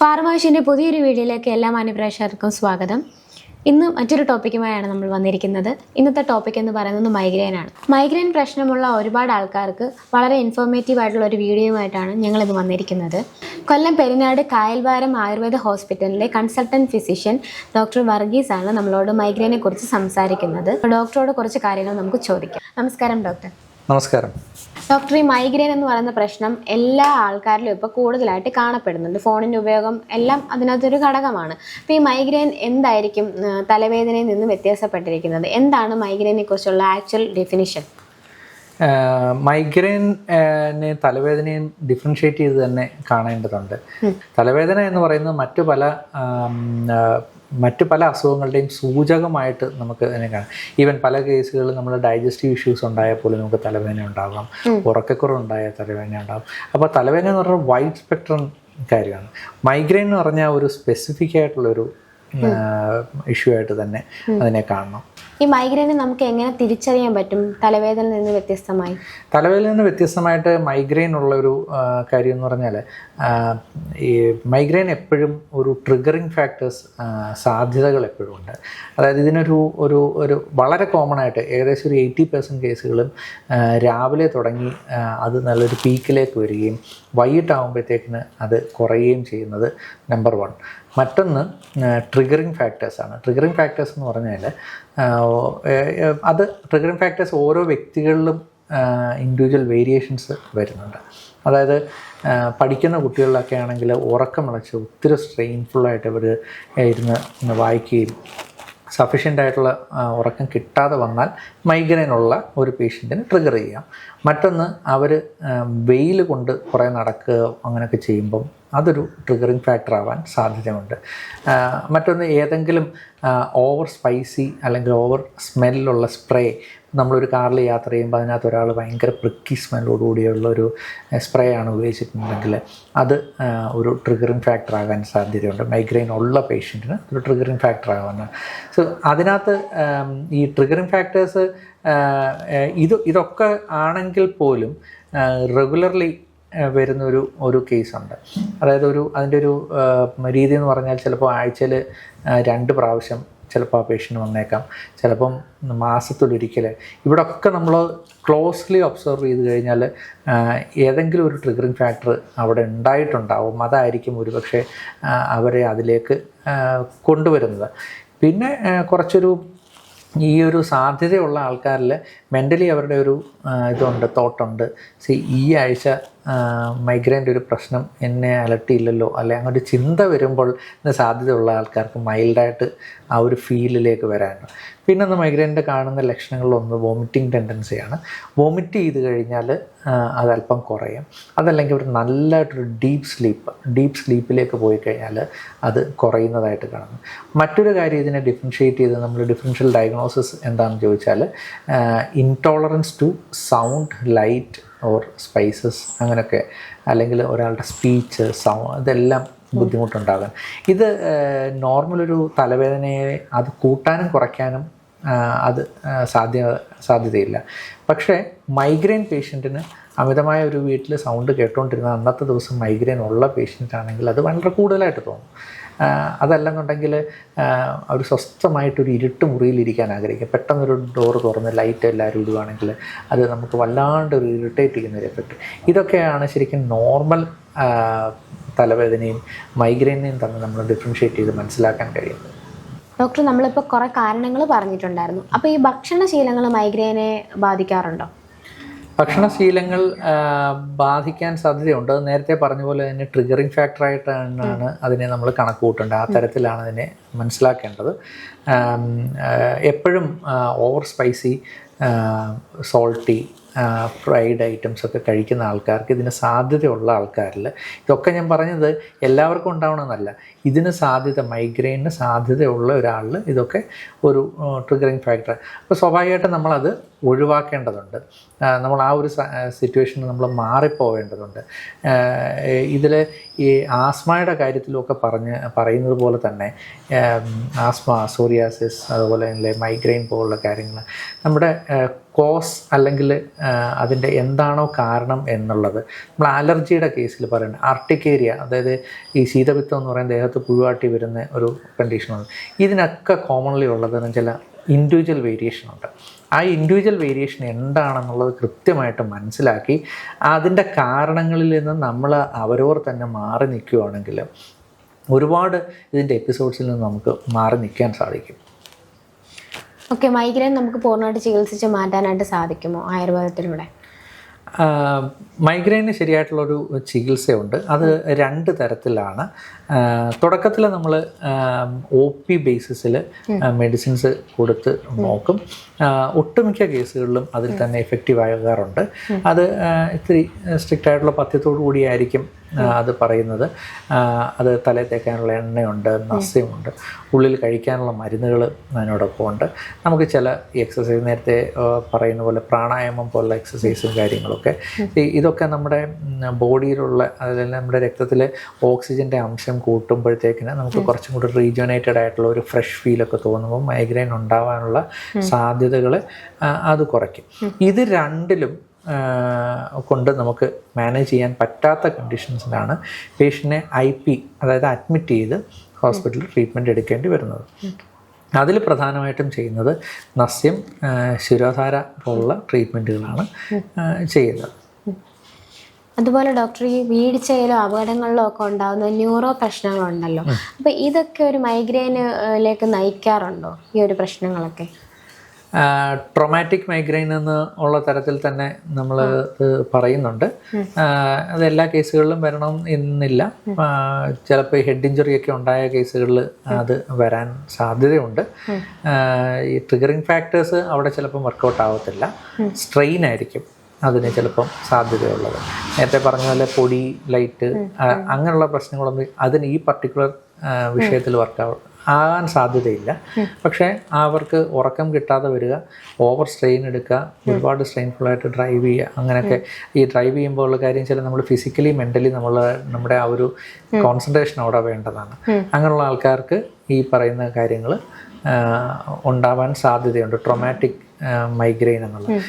ഫാർമാഷിന്റെ പുതിയൊരു വീഡിയോയിലേക്ക് എല്ലാ മാന്യപ്രേക്ഷകർക്കും സ്വാഗതം. ഇന്ന് മറ്റൊരു ടോപ്പിക്കുമായാണ് നമ്മൾ വന്നിരിക്കുന്നത്. ഇന്നത്തെ ടോപ്പിക് എന്ന് പറയുന്നത് മൈഗ്രെയിനാണ് മൈഗ്രെയിൻ പ്രശ്നമുള്ള ഒരുപാട് ആൾക്കാർക്ക് വളരെ ഇൻഫോർമേറ്റീവ് ആയിട്ടുള്ള ഒരു വീഡിയോയുമായിട്ടാണ് ഞങ്ങളിത് വന്നിരിക്കുന്നത്. കൊല്ലം പെരിനാട് കായൽവാരം ആയുർവേദ ഹോസ്പിറ്റലിലെ കൺസൾട്ടന്റ് ഫിസിഷ്യൻ ഡോക്ടർ വർഗീസ് ആണ് നമ്മളോട് മൈഗ്രെയിനെ കുറിച്ച് സംസാരിക്കുന്നത്. ഡോക്ടറോട് കുറച്ച് കാര്യങ്ങൾ നമുക്ക് ചോദിക്കാം. നമസ്കാരം ഡോക്ടർ നമസ്കാരം. ഡോക്ടർ ഈ മൈഗ്രെയിൻ എന്ന് പറയുന്ന പ്രശ്നം എല്ലാ ആൾക്കാരിലും ഇപ്പോൾ കൂടുതലായിട്ട് കാണപ്പെടുന്നുണ്ട്. ഫോണിന്റെ ഉപയോഗം എല്ലാം അതിനകത്തൊരു ഘടകമാണ്. അപ്പോൾ ഈ മൈഗ്രെയിൻ എന്തായിരിക്കും തലവേദനയിൽ നിന്ന് വ്യത്യാസപ്പെട്ടിരിക്കുന്നത്? എന്താണ് മൈഗ്രെയിനെ കുറിച്ചുള്ള ആക്ച്വൽ ഡെഫിനിഷൻ? മൈഗ്രെയിനെ തലവേദനയും ഡിഫറൻഷ്യേറ്റ് ചെയ്ത് തന്നെ കാണേണ്ടതുണ്ട്. തലവേദന എന്ന് പറയുന്നത് മറ്റു പല മറ്റു പല അസുഖങ്ങളുടെയും സൂചകമായിട്ട് നമുക്ക് അതിനെ കാണാം. ഈവൻ പല കേസുകളിൽ നമ്മൾ ഡൈജസ്റ്റീവ് ഇഷ്യൂസ് ഉണ്ടായാൽ പോലും നമുക്ക് തലവേദന ഉണ്ടാകാം ഉറക്കക്കുറവ് ഉണ്ടായാൽ തലവേദന ഉണ്ടാകും അപ്പോൾ തലവേദന എന്ന് പറഞ്ഞാൽ വൈഡ് സ്പെക്ട്രം കാര്യമാണ്. മൈഗ്രെയിൻ എന്ന് പറഞ്ഞാൽ ഒരു സ്പെസിഫിക് ആയിട്ടുള്ളൊരു ഇഷ്യൂ ആയിട്ട് തന്നെ അതിനെ കാണണം. ഈ മൈഗ്രെയിനെ നമുക്ക് എങ്ങനെ തിരിച്ചറിയാൻ പറ്റും? തലവേദനയിൽ നിന്ന് വ്യത്യസ്തമായി. തലവേദനയിൽ നിന്ന് വ്യത്യസ്തമായിട്ട് മൈഗ്രെയിൻ ഉള്ള ഒരു കാര്യം എന്ന് പറഞ്ഞാൽ ഈ മൈഗ്രെയിൻ എപ്പോഴും ഒരു ട്രിഗറിങ് ഫാക്ടേഴ്സ് സാധ്യതകൾ എപ്പോഴും ഉണ്ട്. അതായത് ഇതിനൊരു ഒരു ഒരു വളരെ കോമൺ ആയിട്ട് ഏകദേശം ഒരു എയ്റ്റി പെർസെന്റ് കേസുകളും രാവിലെ തുടങ്ങി അത് നല്ലൊരു പീക്കിലേക്ക് വരികയും വൈകിട്ടാകുമ്പോഴത്തേക്കിന് അത് കുറയുകയും ചെയ്യുന്നത് നമ്പർ വൺ മറ്റൊന്ന് ട്രിഗറിങ് ഫാക്ടേഴ്സാണ് ട്രിഗറിങ് ഫാക്ടേഴ്സ് എന്ന് പറഞ്ഞാൽ അത് ട്രിഗറിങ് ഫാക്ടേഴ്സ് ഓരോ വ്യക്തികളിലും ഇൻഡിവിജ്വൽ വേരിയേഷൻസ് വരുന്നുണ്ട്. അതായത് പഠിക്കുന്ന കുട്ടികളിലൊക്കെ ആണെങ്കിൽ ഉറക്കം ഉറക്കമിളച്ച് ഒത്തിരി സ്ട്രെയിൻഫുള്ളായിട്ട് ഇവർ ഇരുന്ന് വായിക്കുകയും സഫീഷ്യന്റ് ആയിട്ടുള്ള ഉറക്കം കിട്ടാതെ വന്നാൽ മൈഗ്രൈനുള്ള ഒരു പേഷ്യന്റിന് ട്രിഗർ ചെയ്യാം. മറ്റൊന്ന് അവർ വെയിൽ കൊണ്ട് കുറേ നടക്കുക അങ്ങനെയൊക്കെ ചെയ്യുമ്പം അതൊരു ട്രിഗറിങ് ഫാക്ടർ ആവാൻ സാധ്യതയുണ്ട്. മറ്റൊന്ന് ഏതെങ്കിലും ഓവർ സ്പൈസി അല്ലെങ്കിൽ ഓവർ സ്മെല്ലുള്ള സ്പ്രേ നമ്മളൊരു കാറിൽ യാത്ര ചെയ്യുമ്പോൾ അതിനകത്ത് ഒരാൾ ഭയങ്കര പ്രിക്കി സ്മെല്ലോടുകൂടിയുള്ള ഒരു സ്പ്രേ ആണ് ഉപയോഗിച്ചിട്ടുണ്ടെങ്കിൽ അത് ഒരു ട്രിഗറിങ് ഫാക്ടർ ആകാൻ സാധ്യതയുണ്ട്. മൈഗ്രെയിൻ ഉള്ള പേഷ്യന്റിന് ഒരു ട്രിഗറിങ് ഫാക്ടർ ആകാനാണ് സോ അതിനകത്ത് ഈ ട്രിഗറിങ് ഫാക്ടേഴ്സ് ഇത് ഇതൊക്കെ ആണെങ്കിൽ പോലും റെഗുലർലി വരുന്ന ഒരു ഒരു കേസുണ്ട്. അതായത് ഒരു അതിന്റെ ഒരു രീതി എന്ന് പറഞ്ഞാൽ ചിലപ്പോൾ ആഴ്ചയിൽ രണ്ട് പ്രാവശ്യം ചിലപ്പോൾ ആ പേഷ്യന്റ് വന്നേക്കാം. ചിലപ്പം മാസത്തിലൊരിക്കൽ. ഇവിടെ ഒക്കെ നമ്മൾ ക്ലോസ്ലി ഒബ്സർവ് ചെയ്ത് കഴിഞ്ഞാൽ ഏതെങ്കിലും ഒരു ട്രിഗറിങ് ഫാക്ടർ അവിടെ ഉണ്ടായിട്ടുണ്ടാവും. അതായിരിക്കും ഒരുപക്ഷെ അവരെ അതിലേക്ക് കൊണ്ടുവരുന്നത്. പിന്നെ കുറച്ചൊരു ഈ ഒരു സാധ്യതയുള്ള ആൾക്കാരിൽ മെന്റലി അവരുടെ ഒരു ഇതുണ്ട് തോട്ടുണ്ട് സി ഈ ആഴ്ച മൈഗ്രൈന്റെ ഒരു പ്രശ്നം എന്നെ അലട്ടിയില്ലല്ലോ. അല്ലെ അങ്ങനെ ചിന്ത വരുമ്പോൾ ഇതിന് സാധ്യതയുള്ള ആൾക്കാർക്ക് മൈൽഡായിട്ട് ആ ഒരു ഫീലിലേക്ക് വരാനുണ്ട്. പിന്നെ ഒന്ന് മൈഗ്രൈന്റെ കാണുന്ന ലക്ഷണങ്ങളിലൊന്ന് വോമിറ്റിംഗ് ടെൻഡൻസിയാണ് വോമിറ്റ് ചെയ്ത് കഴിഞ്ഞാൽ അതല്പം കുറയും. അതല്ലെങ്കിൽ ഒരു നല്ലതായിട്ടൊരു ഡീപ്പ് സ്ലീപ്പ് ഡീപ്പ് സ്ലീപ്പിലേക്ക് പോയി കഴിഞ്ഞാൽ അത് കുറയുന്നതായിട്ട് കാണുന്നു. മറ്റൊരു കാര്യം ഇതിനെ ഡിഫറൻഷ്യേറ്റ് ചെയ്ത് നമ്മൾ ഡിഫറൻഷ്യൽ ഡയഗ്നോസിസ് എന്താണെന്ന് ചോദിച്ചാൽ intolerance to sound light or spices അങ്ങനെയൊക്കെ അല്ലെങ്കിൽ ഒരാളുടെ സ്പീച്ച് സൗണ്ട് ഇതെല്ലാം ബുദ്ധിമുട്ടുണ്ടാകാൻ. ഇത് നോർമൽ ഒരു തലവേദനയെ അത് കൂട്ടാനും കുറയ്ക്കാനും അത് സാധ്യ സാധ്യതയില്ല. പക്ഷേ മൈഗ്രെയിൻ പേഷ്യന്റിന് അമിതമായ ഒരു വീട്ടിൽ സൗണ്ട് കേട്ടുകൊണ്ടിരുന്ന അന്നത്തെ ദിവസം മൈഗ്രെയിൻ ഉള്ള പേഷ്യന്റ് ആണെങ്കിൽ അത് വളരെ കൂടുതലായിട്ട് തോന്നും. അതല്ലെന്നുണ്ടെങ്കിൽ ഒരു സ്വസ്ഥമായിട്ടൊരു ഇരുട്ട് മുറിയിലിരിക്കാൻ ആഗ്രഹിക്കുക. പെട്ടെന്നൊരു ഡോറ് തുറന്ന് ലൈറ്റ് എല്ലാവരും ഇടുവാണെങ്കിൽ അത് നമുക്ക് വല്ലാണ്ട് ഒരു ഇറിറ്റേറ്റ് ചെയ്യുന്ന ഒരു എഫക്റ്റ് ഇതൊക്കെയാണ് ശരിക്കും നോർമൽ തലവേദനയും മൈഗ്രെയിനെയും തമ്മിൽ നമ്മൾ ഡിഫറൻഷ്യേറ്റ് ചെയ്ത് മനസ്സിലാക്കാൻ കഴിയുന്നത്. ഡോക്ടർ നമ്മളിപ്പോൾ കുറേ കാരണങ്ങൾ പറഞ്ഞിട്ടുണ്ടായിരുന്നു. അപ്പോൾ ഈ ഭക്ഷണശീലങ്ങൾ മൈഗ്രെയിനെ ബാധിക്കാറുണ്ടോ? ഭക്ഷണശീലങ്ങൾ ബാധിക്കാൻ സാധ്യതയുണ്ട്. നേരത്തെ പറഞ്ഞ പോലെ തന്നെ ട്രിഗറിങ് ഫാക്ടറായിട്ടാണ് അതിനെ നമ്മൾ കണക്ക് കൂട്ടേണ്ടത്. ആ തരത്തിലാണ് അതിനെ മനസ്സിലാക്കേണ്ടത്. എപ്പോഴും over spicy salty fried items ഒക്കെ കഴിക്കുന്ന ആൾക്കാർക്ക് ഇതിന് സാധ്യതയുള്ള ആൾക്കാരിൽ. ഇതൊക്കെ ഞാൻ പറഞ്ഞത് എല്ലാവർക്കും ഉണ്ടാവണമെന്നല്ല. ഇതിന് സാധ്യത മൈഗ്രെയിനിന് സാധ്യതയുള്ള ഒരാളിൽ ഇതൊക്കെ ഒരു ട്രിഗറിങ് ഫാക്ടർ അപ്പോൾ സ്വാഭാവികമായിട്ടും നമ്മളത് ഒഴിവാക്കേണ്ടതുണ്ട്. നമ്മൾ ആ ഒരു സിറ്റുവേഷനിൽ നമ്മൾ മാറിപ്പോവേണ്ടതുണ്ട്. ഇതിൽ ഈ ആസ്മയുടെ കാര്യത്തിലൊക്കെ പറഞ്ഞ് പറയുന്നത് പോലെ തന്നെ ആസ്മ സോറിയാസിസ് അതുപോലെ തന്നെ മൈഗ്രെയിൻ പോലുള്ള കാര്യങ്ങൾ. നമ്മുടെ കോസ് അല്ലെങ്കിൽ അതിന്റെ എന്താണോ കാരണം എന്നുള്ളത്. നമ്മൾ അലർജിയുടെ കേസിൽ പറയുന്നത് ആർട്ടിക്കേരിയ അതായത് ഈ ശീതപിത്തം എന്ന് പറയുന്ന ദേഹത്ത് പുഴുവാട്ടി വരുന്ന ഒരു കണ്ടീഷനാണ് ഇതിനൊക്കെ കോമൺലി ഉള്ളതെന്ന് ചില ഇൻഡിവിജ്വൽ വേരിയേഷൻ ഉണ്ട്. ആ ഇൻഡിവിജ്വൽ വേരിയേഷൻ എന്താണെന്നുള്ളത് കൃത്യമായിട്ട് മനസ്സിലാക്കി അതിന്റെ കാരണങ്ങളിൽ നിന്ന് നമ്മൾ അവരോർ തന്നെ മാറി നിൽക്കുകയാണെങ്കിൽ ഒരുപാട് ഇതിന്റെ എപ്പിസോഡ്സിൽ നിന്ന് നമുക്ക് മാറി നിൽക്കാൻ സാധിക്കും. ഓക്കെ മൈഗ്രെയിൻ നമുക്ക് പൂർണമായിട്ട് ചികിത്സിച്ച് മാറ്റാനായിട്ട് സാധിക്കുമോ? ആയുർവേദത്തിലൂടെ? മൈഗ്രെയിന് ശരിയായിട്ടുള്ളൊരു ചികിത്സയുണ്ട്. അത് രണ്ട് തരത്തിലാണ്. തുടക്കത്തിൽ നമ്മൾ ഒ പി ബേസിസിൽ മെഡിസിൻസ് കൊടുത്ത് നോക്കും. ഒട്ടുമിക്ക കേസുകളിലും അതിൽ തന്നെ എഫക്റ്റീവ് ആകാറുണ്ട്. അത് ഇത്തിരി സ്ട്രിക്റ്റ് ആയിട്ടുള്ള പഥ്യത്തോടു കൂടിയായിരിക്കും അത് പറയുന്നത്. അത് തലയിൽ തേക്കാനുള്ള എണ്ണയുണ്ട് നസ്യമുണ്ട്. ഉള്ളിൽ കഴിക്കാനുള്ള മരുന്നുകൾ അതിനോടൊപ്പം ഉണ്ട്. നമുക്ക് ചില എക്സസൈസ് നേരത്തെ പറയുന്ന പോലെ പ്രാണായാമം പോലുള്ള എക്സസൈസും കാര്യങ്ങളൊക്കെ. ഇതൊക്കെ നമ്മുടെ ബോഡിയിലുള്ള അതായത് നമ്മുടെ രക്തത്തിലെ ഓക്സിജന്റെ അംശം കൂട്ടുമ്പോഴത്തേക്കിന് നമുക്ക് കുറച്ചും കൂടി റീജനറേറ്റഡ് ആയിട്ടുള്ള ഒരു ഫ്രഷ് ഫീലൊക്കെ തോന്നുമ്പോൾ മൈഗ്രെയിൻ ഉണ്ടാവാനുള്ള സാധ്യതകൾ അത് കുറയ്ക്കും. ഇത് രണ്ടിലും കൊണ്ട് നമുക്ക് മാനേജ് ചെയ്യാൻ പറ്റാത്ത കണ്ടീഷൻസിലാണ് പേഷ്യന്റിനെ ഐ പി അതായത് അഡ്മിറ്റ് ചെയ്ത് ഹോസ്പിറ്റലിൽ ട്രീറ്റ്മെന്റ് എടുക്കേണ്ടി വരുന്നത്. അതിൽ പ്രധാനമായിട്ടും ചെയ്യുന്നത് നസ്യം ശിരോധാര പോലുള്ള ട്രീറ്റ്മെന്റുകളാണ് ചെയ്യുന്നത്. അതുപോലെ ഡോക്ടർ ഈ വീഴ്ചയിലോ അപകടങ്ങളിലോ ഒക്കെ ഉണ്ടാകുന്ന ന്യൂറോ പ്രശ്നങ്ങളുണ്ടല്ലോ. അപ്പോൾ ഇതൊക്കെ ഒരു മൈഗ്രെയിനിലേക്ക് നയിക്കാറുണ്ടോ? ഈ ഒരു പ്രശ്നങ്ങളൊക്കെ? ട്രൊമാറ്റിക് മൈഗ്രെയിൻ എന്ന് ഉള്ള തരത്തിൽ തന്നെ നമ്മൾ പറയുന്നുണ്ട്. അത് എല്ലാ കേസുകളിലും വരണം എന്നില്ല ചിലപ്പോൾ ഹെഡ് ഇഞ്ചുറി ഒക്കെ ഉണ്ടായ കേസുകളിൽ അത് വരാൻ സാധ്യതയുണ്ട്. ഈ ട്രിഗറിങ് ഫാക്ടേഴ്സ് അവിടെ ചിലപ്പം വർക്കൗട്ട് ആവത്തില്ല. സ്ട്രെയിൻ ആയിരിക്കും അതിന് ചിലപ്പം സാധ്യതയുള്ളത്. നേരത്തെ പറഞ്ഞ പോലെ പൊടി ലൈറ്റ് അങ്ങനെയുള്ള പ്രശ്നങ്ങളൊന്നും അതിന് ഈ പർട്ടിക്കുലർ വിഷയത്തിൽ വർക്കാവും ആകാൻ സാധ്യതയില്ല. പക്ഷേ അവർക്ക് ഉറക്കം കിട്ടാതെ വരിക ഓവർ സ്ട്രെയിൻ എടുക്കുക ഒരുപാട് സ്ട്രെയിൻഫുൾ ആയിട്ട് ഡ്രൈവ് ചെയ്യുക അങ്ങനെയൊക്കെ ഈ ഡ്രൈവ് ചെയ്യുമ്പോൾ ഉള്ള കാര്യം വെച്ചാൽ നമ്മൾ ഫിസിക്കലി മെന്റലി നമ്മൾ നമ്മുടെ ആ ഒരു കോൺസെൻട്രേഷൻ അവിടെ വേണ്ടതാണ്. അങ്ങനെയുള്ള ആൾക്കാർക്ക് ഈ പറയുന്ന കാര്യങ്ങൾ ഉണ്ടാവാൻ സാധ്യതയുണ്ട്. ട്രൊമാറ്റിക് മൈഗ്രെയിൻ എന്നുള്ളത്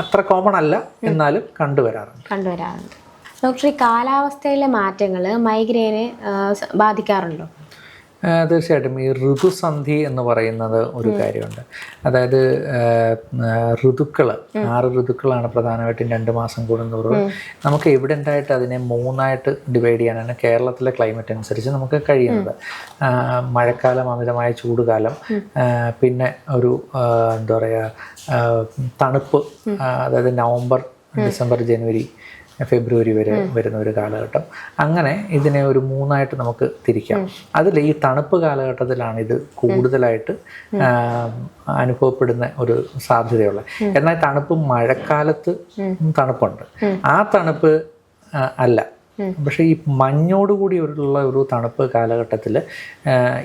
അത്ര കോമൺ അല്ല എന്നാലും കണ്ടുവരാറുണ്ട്. കണ്ടുവരാറുണ്ട്. ഡോക്ടർ ഈ കാലാവസ്ഥയിലെ മാറ്റങ്ങൾ മൈഗ്രെയിനെ ബാധിക്കാറുണ്ടോ? തീർച്ചയായിട്ടും. ഈ ഋതുസന്ധി എന്ന് പറയുന്നത് ഒരു കാര്യമുണ്ട്. അതായത് ഋതുക്കൾ ആറ് ഋതുക്കളാണ് പ്രധാനമായിട്ടും രണ്ട് മാസം കൂടുന്നതോറും നമുക്ക് എവിഡന്റ് ആയിട്ട് അതിനെ മൂന്നായിട്ട് ഡിവൈഡ് ചെയ്യാനാണ് കേരളത്തിലെ ക്ലൈമറ്റ് അനുസരിച്ച് നമുക്ക് കഴിയുന്നത്. മഴക്കാലം അമിതമായ ചൂടുകാലം പിന്നെ ഒരു എന്താ പറയുക തണുപ്പ് അതായത് നവംബർ ഡിസംബർ ജനുവരി ഫെബ്രുവരി വരെ വരുന്ന ഒരു കാലഘട്ടം. അങ്ങനെ ഇതിനെ ഒരു മൂന്നായിട്ട് നമുക്ക് തിരിക്കാം. അതിൽ ഈ തണുപ്പ് കാലഘട്ടത്തിലാണ് ഇത് കൂടുതലായിട്ട് അനുഭവപ്പെടുന്ന ഒരു സാധ്യതയുള്ളത്. എന്നാൽ തണുപ്പ് മഴക്കാലത്ത് തണുപ്പുണ്ട്. ആ തണുപ്പ് അല്ല. പക്ഷേ ഈ മഞ്ഞോടുകൂടി ഉള്ള ഒരു തണുപ്പ് കാലഘട്ടത്തിൽ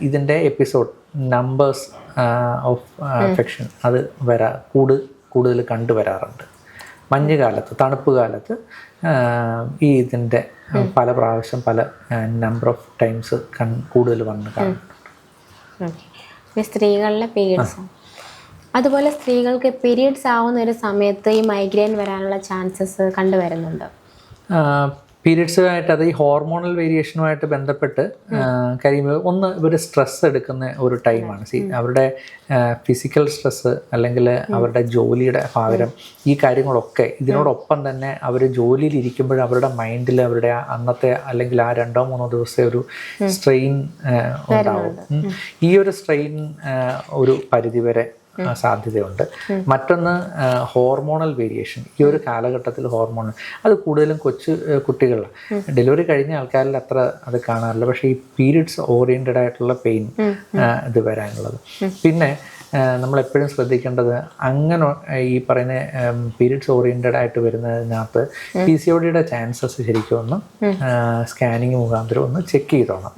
ഇതിന്റെ എപ്പിസോഡ് നമ്പേഴ്സ് ഓഫ് അഫെക്ഷൻ അത് വരാ കൂട് കൂടുതൽ കണ്ടുവരാറുണ്ട്. മഞ്ഞുകാലത്ത് തണുപ്പ് കാലത്ത് ഈ ഇതിന്റെ പല പ്രാവശ്യം പല നമ്പർ ഓഫ് ടൈംസ് കൺ കൂടുതൽ വന്ന് കാണുന്നുണ്ട് സ്ത്രീകളിലെ പീരീഡ്സ് അതുപോലെ സ്ത്രീകൾക്ക് പീരീഡ്സ് ആവുന്ന ഒരു സമയത്ത് ഈ മൈഗ്രെയിൻ വരാനുള്ള ചാൻസസ് കണ്ടുവരുന്നുണ്ട്? പീരിയഡ്സുമായിട്ട് അത് ഈ ഹോർമോണൽ വേരിയേഷനുമായിട്ട് ബന്ധപ്പെട്ട് കഴിയുമ്പോൾ ഒന്ന് ഇവർ സ്ട്രെസ് എടുക്കുന്ന ഒരു ടൈമാണ്. സി അവരുടെ ഫിസിക്കൽ സ്ട്രെസ് അല്ലെങ്കിൽ അവരുടെ ജോലിയുടെ ഭാരം ഈ കാര്യങ്ങളൊക്കെ ഇതിനോടൊപ്പം തന്നെ അവർ ജോലിയിൽ ഇരിക്കുമ്പോൾ അവരുടെ മൈൻഡിൽ അവരുടെ അന്നത്തെ അല്ലെങ്കിൽ ആ രണ്ടോ മൂന്നോ ദിവസത്തെ ഒരു സ്ട്രെയിൻ ഉണ്ടാവും. ഈ ഒരു സ്ട്രെയിൻ ഒരു പരിധിവരെ സാധ്യതയുണ്ട്. മറ്റൊന്ന് ഹോർമോണൽ വേരിയേഷൻ. ഈ ഒരു കാലഘട്ടത്തിൽ ഹോർമോൺ അത് കൂടുതലും കൊച്ചു കുട്ടികളാണ് ഡെലിവറി കഴിഞ്ഞ ആൾക്കാരിൽ അത്ര അത് കാണാറില്ല. പക്ഷേ ഈ പീരിയഡ്സ് ഓറിയന്റഡ് ആയിട്ടുള്ള പെയിൻ ഇത് വരാനുള്ളത്. പിന്നെ നമ്മളെപ്പോഴും ശ്രദ്ധിക്കേണ്ടത് അങ്ങനെ ഈ പറയുന്ന പീരീഡ്സ് ഓറിയന്റഡ് ആയിട്ട് വരുന്നതിനകത്ത് പി സി ഒ ഡിയുടെ ചാൻസസ് ശരിക്കും ഒന്ന് സ്കാനിങ് മുഖാന്തരം ഒന്ന് ചെക്ക് ചെയ്തോണം.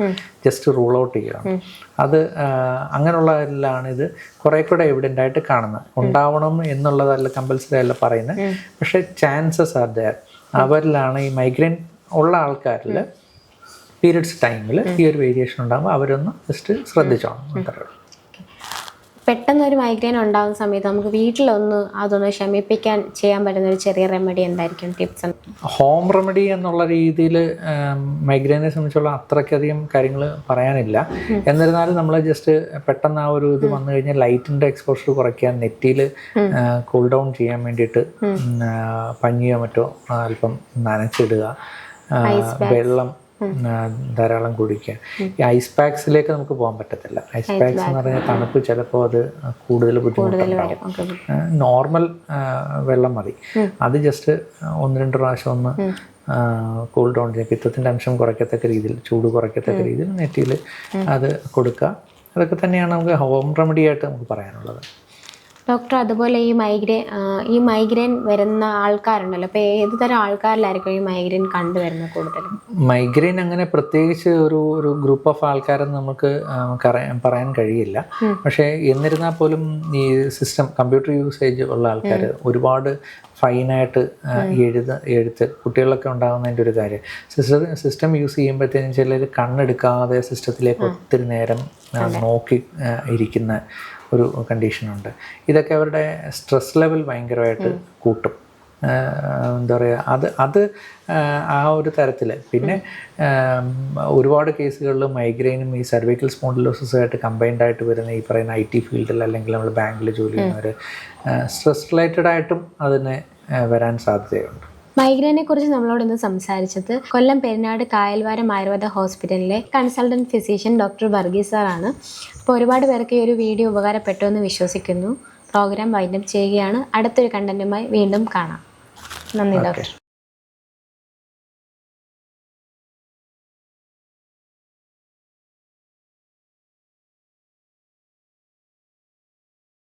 ജസ്റ്റ് റൂൾ ഔട്ട് ചെയ്യണം. അത് അങ്ങനെയുള്ളതിലാണ് ഇത് കുറേ കൂടെ എവിഡന്റ് ആയിട്ട് കാണുന്നത്. ഉണ്ടാവണം എന്നുള്ളതല്ല കമ്പൽസറി അല്ല പറയുന്നത്. പക്ഷേ ചാൻസസ് ആർ ദയർ അവരിലാണ് ഈ മൈഗ്രെയിൻ ഉള്ള ആൾക്കാരിൽ പീരിയഡ്സ് ടൈമിൽ ഈ ഒരു വേരിയേഷൻ ഉണ്ടാകുമ്പോൾ അവരൊന്ന് ജസ്റ്റ് ശ്രദ്ധിച്ചോണം. അത്രേ ഉള്ളൂ. പെട്ടെന്ന് ഒരു മൈഗ്രെയിൻ ഉണ്ടാകുന്ന സമയത്ത് നമുക്ക് വീട്ടിലൊന്ന് അതൊന്ന് ശമിപ്പിക്കാൻ ചെയ്യാൻ പറ്റുന്ന ഒരു ചെറിയ റെമഡി എന്തായിരിക്കും ടിപ്സ് ഹോം റെമഡി എന്നുള്ള രീതിയിൽ മൈഗ്രെയിനെ സംബന്ധിച്ചുള്ള അത്രയ്ക്കധികം കാര്യങ്ങൾ പറയാനില്ല. എന്നിരുന്നാലും നമ്മൾ ജസ്റ്റ് പെട്ടെന്ന് ആ ഒരു ഇത് വന്നു കഴിഞ്ഞാൽ ലൈറ്റിന്റെ എക്സ്പോഷർ കുറയ്ക്കാൻ നെറ്റിയിൽ കൂൾ ഡൗൺ ചെയ്യാൻ വേണ്ടിയിട്ട് പഞ്ഞിയോ മറ്റോ അല്പം നനച്ചിടുക. വെള്ളം ധാരാളം കുടിക്കുക. ഈ ഐസ് പാക്സിലേക്ക് നമുക്ക് പോകാൻ പറ്റത്തില്ല. ഐസ് പാക്സ് എന്ന് പറഞ്ഞാൽ തണുപ്പ് ചിലപ്പോൾ അത് കൂടുതൽ ബുദ്ധിമുട്ടുണ്ടാവും നോർമൽ വെള്ളം മതി. അത് ജസ്റ്റ് ഒന്ന് രണ്ട് പ്രാവശ്യം ഒന്ന് കൂൾ ഡൗൺ ചെയ്യുക. പിത്തത്തിന്റെ അംശം കുറയ്ക്കത്തക്ക രീതിയിൽ ചൂട് കുറയ്ക്കത്തക്ക രീതിയിൽ നെറ്റിയിൽ അത് കൊടുക്കുക. അതൊക്കെ തന്നെയാണ് നമുക്ക് ഹോം റെമഡി ആയിട്ട് നമുക്ക് പറയാനുള്ളത്. ഡോക്ടർ അതുപോലെ ഈ മൈഗ്രെയിൻ ഈ മൈഗ്രെയിൻ വരുന്ന ആൾക്കാരുണ്ടല്ലോ. അപ്പോൾ ഏത് തരം ആൾക്കാരിലായിരിക്കും ഈ മൈഗ്രെയിൻ കണ്ടുവരുന്നത് കൂടുതലും? മൈഗ്രെയിൻ അങ്ങനെ പ്രത്യേകിച്ച് ഒരു ഒരു ഗ്രൂപ്പ് ഓഫ് ആൾക്കാരെന്ന് നമുക്ക് പറയാൻ കഴിയില്ല. പക്ഷേ എന്നിരുന്നാൽ പോലും ഈ സിസ്റ്റം കമ്പ്യൂട്ടർ യൂസേജ് ഉള്ള ആൾക്കാർ ഒരുപാട് ഫൈനായിട്ട് എഴുത എഴുത്ത് കുട്ടികളൊക്കെ ഉണ്ടാകുന്നതിന്റെ ഒരു കാര്യം. സിസ്റ്റം സിസ്റ്റം യൂസ് ചെയ്യുമ്പോഴത്തേനും ചിലർ കണ്ണെടുക്കാതെ സിസ്റ്റത്തിലേക്ക് ഒത്തിരി നേരം നോക്കി ഇരിക്കുന്ന ഒരു കണ്ടീഷനുണ്ട്. ഇതൊക്കെ അവരുടെ സ്ട്രെസ് ലെവൽ ഭയങ്കരമായിട്ട് കൂട്ടും. എന്താ പറയുക അത് അത് ആ ഒരു തരത്തിൽ പിന്നെ ഒരുപാട് കേസുകളിൽ മൈഗ്രെയിനും ഈ സർവൈക്കൽ സ്പോണ്ടിലോസിസുമായിട്ട് കമ്പൈൻഡ് ആയിട്ട് വരുന്ന ഈ പറയുന്ന ഐ ടി ഫീൽഡിൽ അല്ലെങ്കിൽ നമ്മൾ ബാങ്കിൽ ജോലി ചെയ്യുന്നവർ സ്ട്രെസ് റിലേറ്റഡ് ആയിട്ടും അതിന് വരാൻ സാധ്യതയുണ്ട്. മൈഗ്രെയിനെ കുറിച്ച് നമ്മളോട് ഇന്ന് സംസാരിച്ചത് കൊല്ലം പെരിനാട് കായൽവാരം ആയുർവേദ ഹോസ്പിറ്റലിലെ കൺസൾട്ടന്റ് ഫിസിഷ്യൻ ഡോക്ടർ വർഗീസ് സാറാണ്. അപ്പോൾ ഒരുപാട് പേർക്ക് ഈ ഒരു വീഡിയോ ഉപകാരപ്പെട്ടു എന്ന് വിശ്വസിക്കുന്നു. പ്രോഗ്രാം വൈൻഡപ്പ് ചെയ്യുകയാണ്. അടുത്തൊരു കണ്ടന്റുമായി വീണ്ടും കാണാം. നന്ദി ഡോക്ടർ.